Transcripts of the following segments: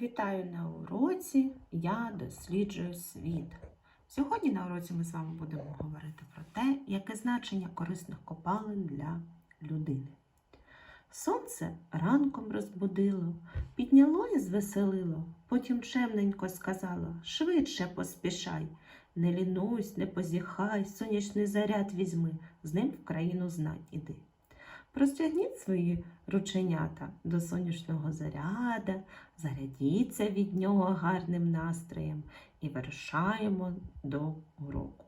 Вітаю на уроці. Я досліджую світ. Сьогодні на уроці ми з вами будемо говорити про те, яке значення корисних копалин для людини. Сонце ранком розбудило, підняло і звеселило, потім чемненько сказало швидше поспішай, не лінуйсь, не позіхай, сонячний заряд візьми, з ним в країну знань іди. Простягніть свої рученята до сонячного заряда, зарядіться від нього гарним настроєм і вирушаємо до уроку.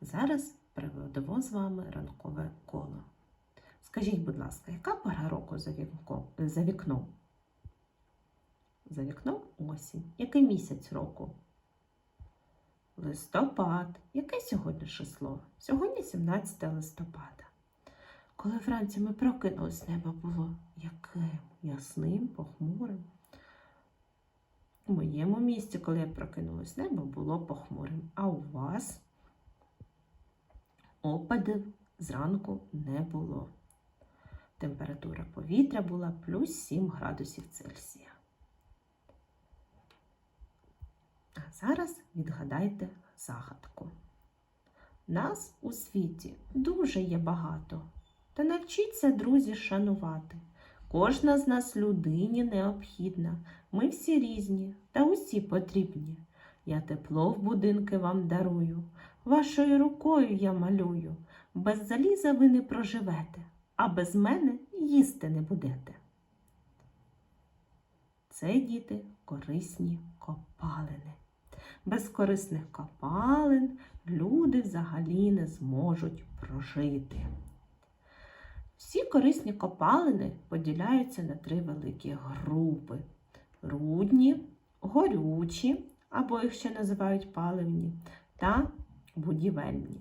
Зараз проведемо з вами ранкове коло. Скажіть, будь ласка, яка пора року за, вікно, за вікном? За вікном осінь. Який місяць року? Листопад. Яке сьогодні число? Сьогодні 17 листопада. Коли вранці ми прокинулись, небо було яким ясним, похмурим. У моєму місці, коли я прокинулась, небо було похмурим, а у вас опадів зранку не було. Температура повітря була плюс 7 градусів Цельсія. А зараз відгадайте загадку. Нас у світі дуже є багато. Та навчіться, друзі, шанувати. Кожна з нас людині необхідна. Ми всі різні та усі потрібні. Я тепло в будинки вам дарую, вашою рукою я малюю. Без заліза ви не проживете, а без мене їсти не будете. Це діти корисні копалини. Без корисних копалин люди взагалі не зможуть прожити. Всі корисні копалини поділяються на три великі групи: рудні, горючі, або їх ще називають паливні, та будівельні.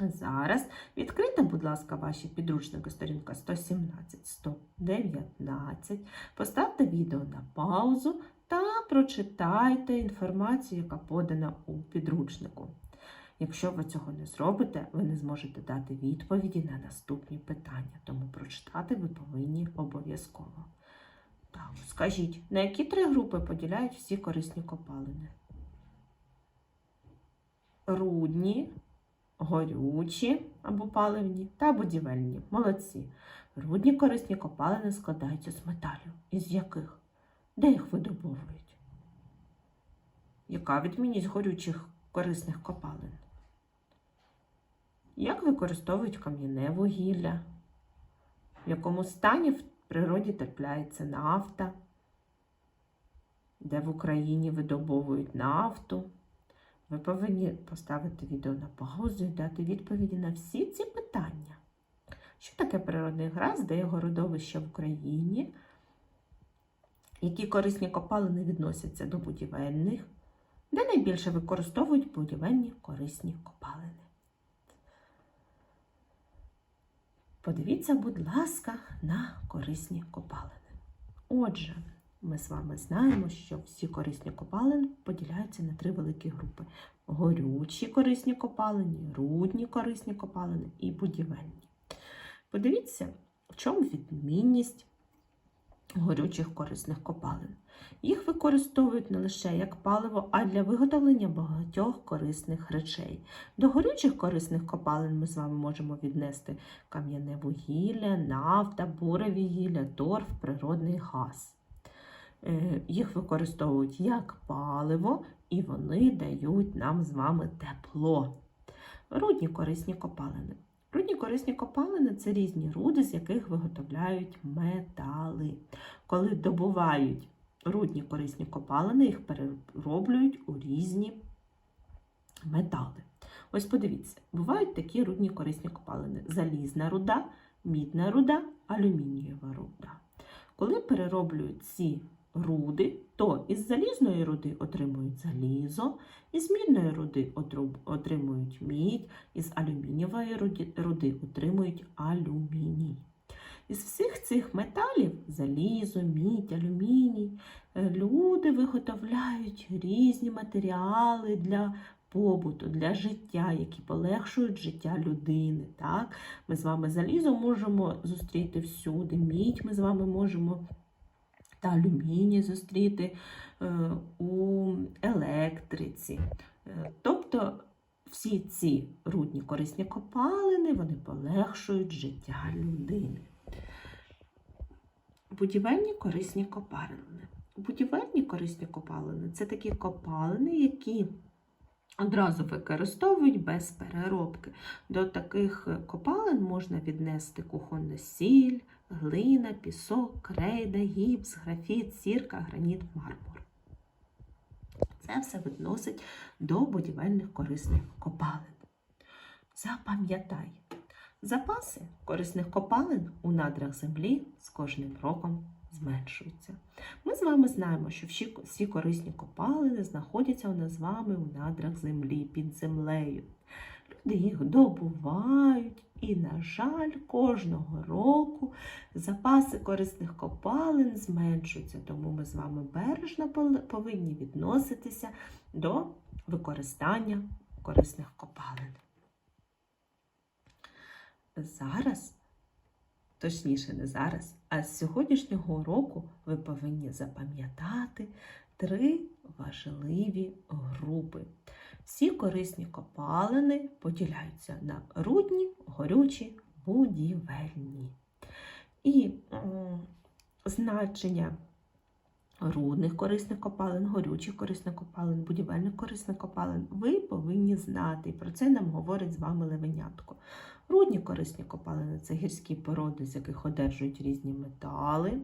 Зараз відкрийте, будь ласка, ваші підручники сторінка 117, 119. Поставте відео на паузу та прочитайте інформацію, яка подана у підручнику. Якщо ви цього не зробите, ви не зможете дати відповіді на наступні питання, тому прочитати ви повинні обов'язково. Так, скажіть, на які три групи поділяють всі корисні копалини? Рудні, горючі або паливні та будівельні. Молодці. Рудні корисні копалини складаються з металів. Із яких? Де їх видобовують? Яка відмінність горючих корисних копалин? Як використовують кам'яне вугілля? В якому стані в природі трапляється нафта? Де в Україні видобовують нафту? Ви повинні поставити відео на паузу і дати відповіді на всі ці питання. Що таке природний газ, де його родовище в Україні? Які корисні копалини відносяться до будівельних? Де найбільше використовують будівельні корисні копалини? Подивіться, будь ласка, на корисні копалини. Отже, ми з вами знаємо, що всі корисні копалини поділяються на три великі групи: горючі корисні копалини, рудні корисні копалини і будівельні. Подивіться, в чому відмінність горючих корисних копалин. Їх використовують не лише як паливо, а для виготовлення багатьох корисних речей. До горючих корисних копалин ми з вами можемо віднести кам'яне вугілля, нафта, буре вугілля, торф, природний газ. Е, Їх використовують як паливо, і вони дають нам з вами тепло. Рудні корисні копалини. Рудні корисні копалини це різні руди, з яких виготовляють метали. Коли добувають рудні корисні копалини, їх перероблюють у різні метали. Ось подивіться, бувають такі рудні корисні копалини: залізна руда, мідна руда, алюмінієва руда. Коли перероблюють ці руди, то із залізної руди отримують залізо, із мідної руди отримують мідь, із алюмінієвої руди отримують алюміній. Із всіх цих металів залізо, мідь, алюміній, е, люди виготовляють різні матеріали для побуту, для життя, які полегшують життя людини. Так? Ми з вами залізо можемо зустріти всюди, мідь ми з вами можемо та алюміній зустріти е, у електриці. Е, Тобто всі ці рудні корисні копалини вони полегшують життя людини. Будівельні корисні копалини. Будівельні корисні копалини це такі копалини, які одразу використовують без переробки. До таких копалин можна віднести кухонну сіль, глина, пісок, крейда, гіпс, графіт, сірка, граніт, мармур. Це все відносить до будівельних корисних копалин. Запам'ятай, запаси корисних копалин у надрах землі з кожним роком зменшуються. Ми з вами знаємо, що всі, корисні копалини знаходяться у нас з вами у надрах землі під землею. Люди їх добувають, і, на жаль, кожного року запаси корисних копалин зменшуються, тому ми з вами бережно повинні відноситися до використання корисних копалин. Зараз, точніше, не зараз, а з сьогоднішнього року ви повинні запам'ятати три важливі групи. Всі корисні копалини поділяються на рудні, горючі, будівельні. І значення рудних корисних копалин, горючих корисних копалин, будівельних корисних копалин ви повинні знати. І про це нам говорить з вами Левенятко. Рудні корисні копалини це гірські породи, з яких одержують різні метали.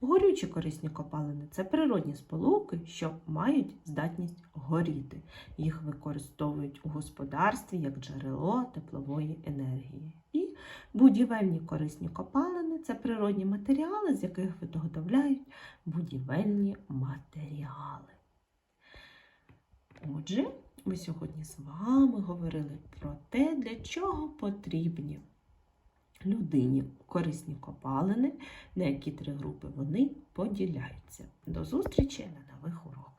Горючі корисні копалини це природні сполуки, що мають здатність горіти. Їх використовують у господарстві як джерело теплової енергії. І будівельні корисні копалини це природні матеріали, з яких виготовляють будівельні матеріали. Отже, ми сьогодні з вами говорили про те, для чого потрібні людині корисні копалини, на які три групи вони поділяються. До зустрічі на нових уроках.